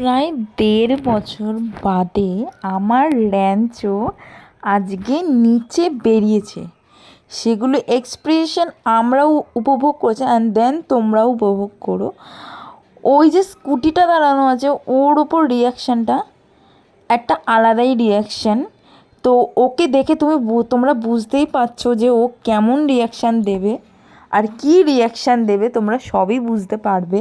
প্রায় দেড় বছর বাদে আমার র্যাঞ্চো আজকে নিচে বেরিয়েছে। সেগুলো এক্সপ্রেশন আমরাও উপভোগ করেছি অ্যান্ড দেন তোমরাও উপভোগ করো। ওই যে স্কুটিটা দাঁড়ানো আছে, ওর ওপর রিয়াকশানটা একটা আলাদাই রিয়াকশান তো ওকে দেখে তুমি তোমরা বুঝতেই পারছ যে ও কেমন রিয়াকশান দেবে, আর কী রিয়াকশান দেবে তোমরা সবই বুঝতে পারবে।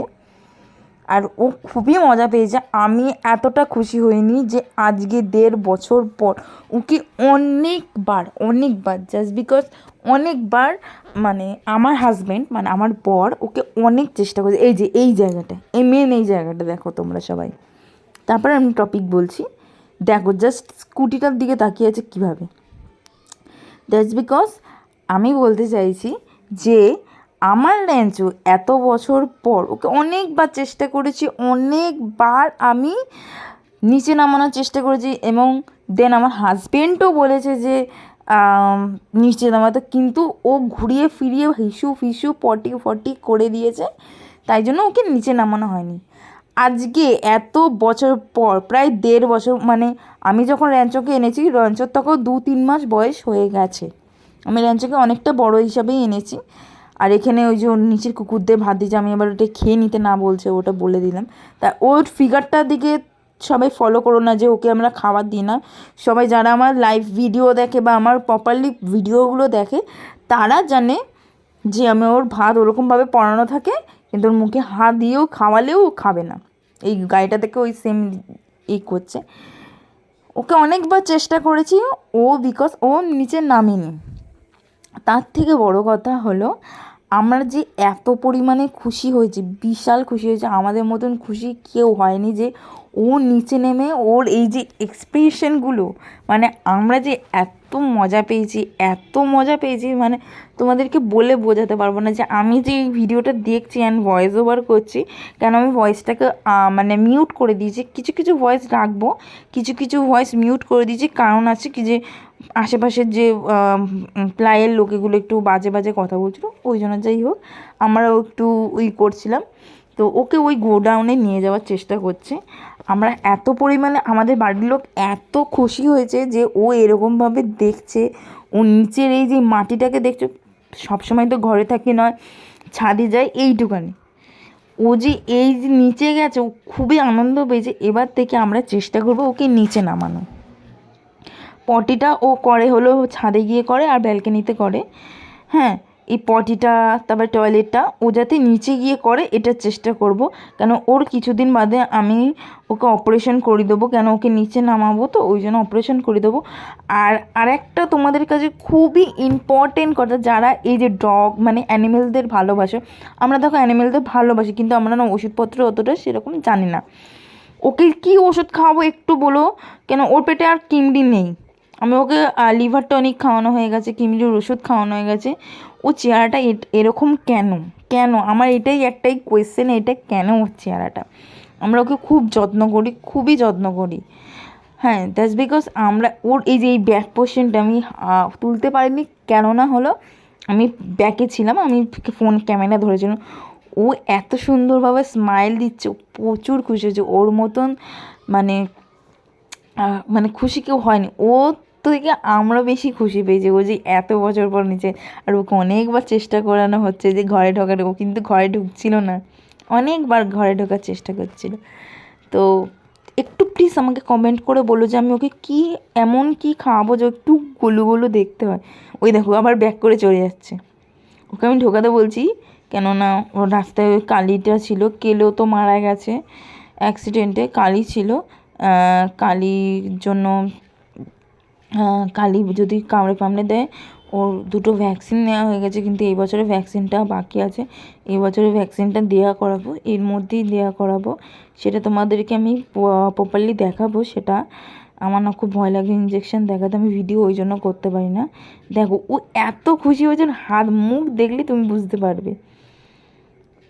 আর ও খুবই মজা পেয়েছে। আমি এতটা খুশি হইনি যে আজকে দেড় বছর পর ওকে অনেকবার অনেকবার জাস্ট বিকজ অনেকবার মানে আমার হাজব্যান্ড মানে আমার বর ওকে অনেক চেষ্টা করেছে। এই যে, এই জায়গাটা, এই মেন এই জায়গাটা দেখো তোমরা সবাই। তারপরে আমি টপিক বলছি। দেখো জাস্ট স্কুটিটার দিকে তাকিয়ে আছে কীভাবে? দ্যাটস বিকজ আমি বলতে চাইছি যে আমার র্যাঞ্চো এত বছর পর, ওকে অনেকবার চেষ্টা করেছি, অনেকবার আমি নিচে নামানোর চেষ্টা করেছি এবং দেন আমার হাজবেন্ডও বলেছে যে নিচে নামাতে। কিন্তু ও ঘুরিয়ে ফিরিয়ে হিসু ফিসু পটি ফটি করে দিয়েছে, তাই জন্য ওকে নিচে নামানো হয়নি। আজকে এত বছর পর, প্রায় দেড় বছর মানে আমি যখন র্যাঞ্চোকে এনেছি র্যাঞ্চোর তখন দু তিন মাস বয়স হয়ে গেছে। আমি র্যাঞ্চোকে অনেকটা বড় হিসাবেই এনেছি। আর এখানে ওই যে ওর নিচের কুকুরদের ভাত দিয়েছে, আমি এবার ওটা খেয়ে নিতে না বলছে, ওটা বলে দিলাম। তা ওর ফিগারটার দিকে সবাই ফলো করো না যে ওকে আমরা খাবার দিই না। সবাই যারা আমার লাইভ ভিডিও দেখে বা আমার প্রপারলি ভিডিওগুলো দেখে, তারা জানে যে আমি ওর ভাত ওরকমভাবে পড়ানো থাকে, কিন্তু ওর মুখে হাত দিয়েও খাওয়ালেও খাবে না। এই গাড়িটা থেকে ওই সেম ই করছে। ওকে অনেকবার চেষ্টা করেছি, ও বিকজ ও নিচে নামেনি। তার থেকে বড় কথা হলো আমরা যে এত পরিমাণে খুশি হয়েছি, বিশাল খুশি হয়েছে, আমাদের মতন খুশি কেউ হয়নি যে ও নিচে নেমে ওর এই যে এক্সপ্রেশনগুলো মানে আমরা যে এত মজা পেয়েছি, এত মজা পেয়েছি মানে তোমাদেরকে বলে বোঝাতে পারব না যে আমি যে এই ভিডিওটা দেখছি অ্যান্ড ভয়েস ওভার করছি, কেন আমি ভয়েসটাকে মানে মিউট করে দিয়েছি কিছু কিছু ভয়েস রাখব, কিছু কিছু ভয়েস মিউট করে দিয়েছি কারণ আছে কি যে আশেপাশের যে প্লায়ের লোকেগুলো একটু বাজে বাজে কথা বলছিল, ওই জন্য যাই হোক, আমরাও একটু ওই করছিলাম। তো ওকে ওই গোডাউনে নিয়ে যাওয়ার চেষ্টা করছে। আমরা এত পরিমাণে, আমাদের বাড়ির লোক এত খুশি হয়েছে যে ও এরকমভাবে দেখছে। ও নিচের এই যে মাটিটাকে দেখছে, সবসময় তো ঘরে থাকি নয়, ছাদে যায় এইটুকানি ও যে এই যে নিচে গেছে, ও খুবই আনন্দ পেয়েছে। এবার থেকে আমরা চেষ্টা করব ওকে নিচে নামানো পটিটা ও করে হলো ছাদে গিয়ে করে আর ব্যালকনিতে করে। হ্যাঁ এই পটিটা, তারপর টয়লেটটা ও যাতে নিচে গিয়ে করে এটার চেষ্টা করব। কেন, ওর কিছুদিন বাদে আমি ওকে অপারেশন করে দেবো। কেন, ওকে নিচে নামাবো তো, ওই জন্য অপারেশন করে দেবো। আর আরেকটা তোমাদের কাছে খুবই ইম্পর্টেন্ট কথা, যারা এই যে ডগ মানে অ্যানিমেলদের ভালোবাসে, আমরা দেখো অ্যানিমেলদের ভালোবাসি, কিন্তু আমরা না ওষুধপত্র অতটা সেরকম জানি না। ওকে কি ওষুধ খাওয়াবো একটু বলো? কেন, ওর পেটে আর কিমড়ি নেই। আমি ওকে লিভার টনিক খাওয়ানো হয়ে গেছে কিমড়ির ওষুধ খাওয়ানো হয়ে গেছে। ও চেহারাটা এরকম কেন? কেন? আমার এটাই একটাই কোয়েশ্চেন এটা কেন ওর চেহারাটা? আমরা ওকে খুব যত্ন করি, খুবই যত্ন করি। হ্যাঁ দ্যাটস বিকজ আমরা, ওর এই যে, এই ব্যাক পোর্শনটা আমি তুলতে পারিনি কেননা হলো, আমি ব্যাকে ছিলাম, আমি ফোন ক্যামেরা ধরেছিলাম। ও এত সুন্দরভাবে স্মাইল দিচ্ছে প্রচুর খুশি হয়েছে, ওর মতন মানে মানে খুশি কেউ হয়নি। ও থেকে আমরা বেশি খুশি পেয়েছি, ও যে এত বছর পর নিচে। আর ওকে অনেকবার চেষ্টা করানো হচ্ছে যে ঘরে ঢোকার, ও কিন্তু ঘরে ঢুকছিল না। অনেকবার ঘরে ঢোকার চেষ্টা করছিল। তো একটু প্লিজ আমাকে কমেন্ট করে বলো যে আমি ওকে কি, এমন কি খাওয়াবো যে একটু গুলু গুলু দেখতে হয়। ওই দেখো আবার ব্যাক করে চলে যাচ্ছে। ওকে আমি ঢোকাতে বলছি, কেননা ওর রাস্তায় ওই কালিটা ছিল কেলেও তো মারা গেছে। অ্যাক্সিডেন্টে কালি ছিল। কালির জন্য কালি যদি কামড়ে ফামড়ে দেয়, ওর দুটো ভ্যাকসিন নেওয়া হয়ে গেছে, কিন্তু এই বছরে ভ্যাকসিনটা বাকি আছে। এই বছরে ভ্যাকসিনটা দেওয়া করাবো, এর মধ্যেই দেওয়া করাবো। সেটা তোমাদেরকে আমি প্রপারলি দেখাবো, সেটা আমার না খুব ভয় লাগে ইঞ্জেকশন দেখাতে, আমি ভিডিও ওই জন্য করতে পারি না। দেখো, ও এত খুশি হয়েছে হাত মুখ দেখলে তুমি বুঝতে পারবে।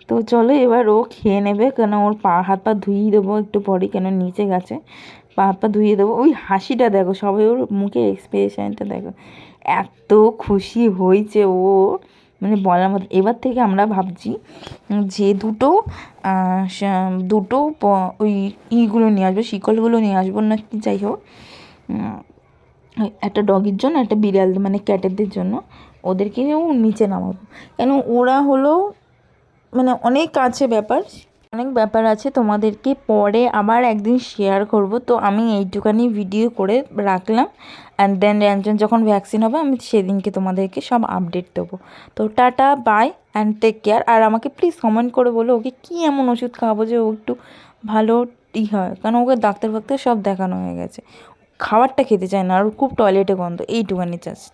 তো চলো এবার ও খেয়ে নেবে, কেন ওর পা, হাত পা ধুইয়ে দেবো একটু পরে কেন নিচে গেছে। পা পা ধুয়ে দেবো। ওই হাসিটা দেখো, সবাই ওর মুখের এক্সপ্রেশনটা দেখো। এত খুশি হয়েছে ও। মানে বলার মতো এবার থেকে আমরা ভাবছি যে দুটো দুটো ওই ইগুলো নিয়ে আসব, শিকলগুলো নিয়ে আসব না কি যাই হোক। একটা ডগির জন্য, একটা বিড়াল মানে ক্যাটেরদের জন্য। ওদেরকেও নিচে নামাবো। কেন ওরা হলো মানে অনেক আছে ব্যাপার। অনেক ব্যাপার আছে তোমাদেরকে পরে আবার একদিন শেয়ার করব। তো আমি এইটুখানি ভিডিও করে রাখলাম। অ্যান্ড দেন র্যাঞ্জন যখন ভ্যাকসিন হবে, আমি সেদিনকে তোমাদেরকে সব আপডেট দেবো। তো tata bye and take care আর আমাকে প্লিজ কমেন্ট করে বলো, ওকে কী এমন ওষুধ খাওয়াবো যে ও একটু ভালো ই হয়? কারণ ওকে ডাক্তার ফাক্তার সব দেখানো হয়ে গেছে। খাবারটা খেতে চায় না, আর খুব টয়লেটে গন্ধ, এইটুখানি জাস্ট